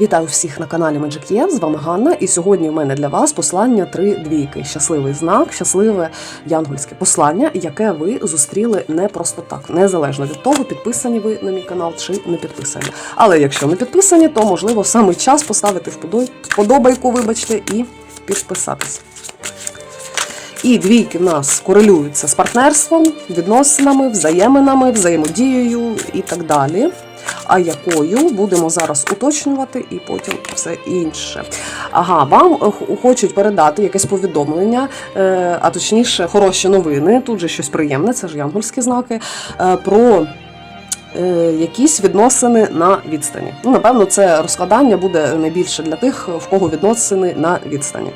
Вітаю всіх на каналі Magic Є, з вами Ганна. І сьогодні в мене для вас послання три двійки. Щасливий знак, щасливе янгольське послання, яке ви зустріли не просто так, незалежно від того, підписані ви на мій канал чи не підписані. Але якщо не підписані, то можливо саме час поставити вподобайку, вибачте, і підписатись. І двійки в нас корелюються з партнерством, відносинами, взаєминами, взаємодією і так далі. А якою будемо зараз уточнювати і потім все інше. Ага, вам е, хочуть передати якесь повідомлення, е, а точніше, хороші новини. Тут же щось приємне, це ж янгольські знаки. е, Про якісь відносини на відстані. Ну, напевно, це розкладання буде найбільше для тих, в кого відносини на відстані.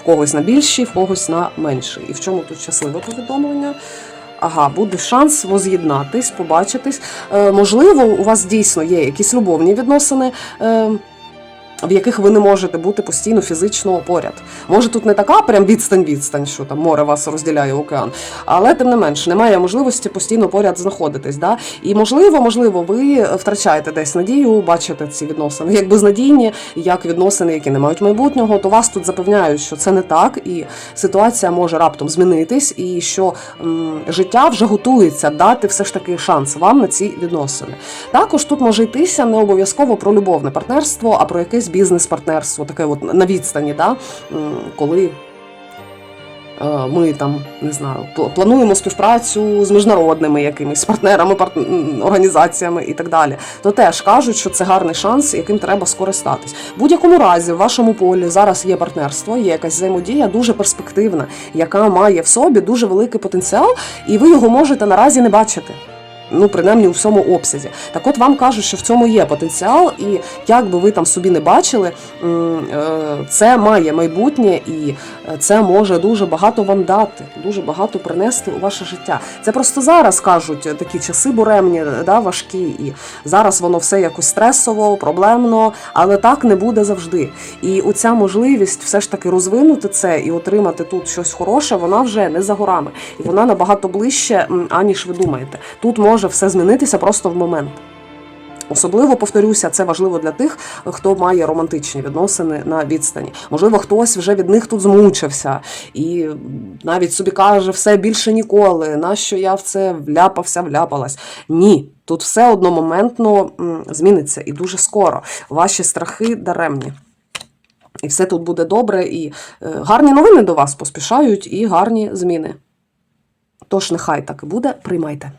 В когось на більші, в когось на менші. І в чому тут щасливе повідомлення? Ага, буде шанс воз'єднатись, побачитись. Е, можливо, у вас дійсно є якісь любовні відносини. В яких ви не можете бути постійно фізично поряд. Може, тут не така прям відстань-відстань, що там море вас розділяє океан, але тим не менш немає можливості постійно поряд знаходитись. Да? І можливо, можливо, ви втрачаєте десь надію, бачите ці відносини. Як безнадійні, як відносини, які не мають майбутнього, то вас тут запевняють, що це не так, і ситуація може раптом змінитись, і що м, життя вже готується дати все ж таки шанс вам на ці відносини. Також тут може йтися не обов'язково про любовне партнерство, а про якесь бізнес-партнерство, таке от на відстані, да? коли. е, Ми там не знаю, пл- плануємо співпрацю з міжнародними якимись партнерами, парт... організаціями і так далі. То теж кажуть, що це гарний шанс, яким треба скористатись. В будь-якому разі, в вашому полі зараз є партнерство, є якась взаємодія дуже перспективна, яка має в собі дуже великий потенціал, і ви його можете наразі не бачити. Ну, принаймні у всьому обсязі. Так от вам кажуть, що в цьому є потенціал, і як би ви там собі не бачили, е, це має майбутнє, і е, це може дуже багато вам дати, дуже багато принести у ваше життя. Це просто зараз кажуть такі часи буремні, да, важкі, і зараз воно все якось стресово, проблемно, але так не буде завжди. І оця можливість все ж таки розвинути це і отримати тут щось хороше, вона вже не за горами, і вона набагато ближче, аніж ви думаєте. Тут може все змінитися просто в момент. Особливо повторюся, це важливо для тих, хто має романтичні відносини на відстані. Можливо, хтось вже від них тут змучився і навіть собі каже, все більше ніколи. Нащо я в це вляпався, вляпалась? Ні, тут все одномоментно зміниться і дуже скоро. Ваші страхи даремні. І все тут буде добре, і е, гарні новини до вас поспішають, і гарні зміни. Тож нехай так і буде, приймайте.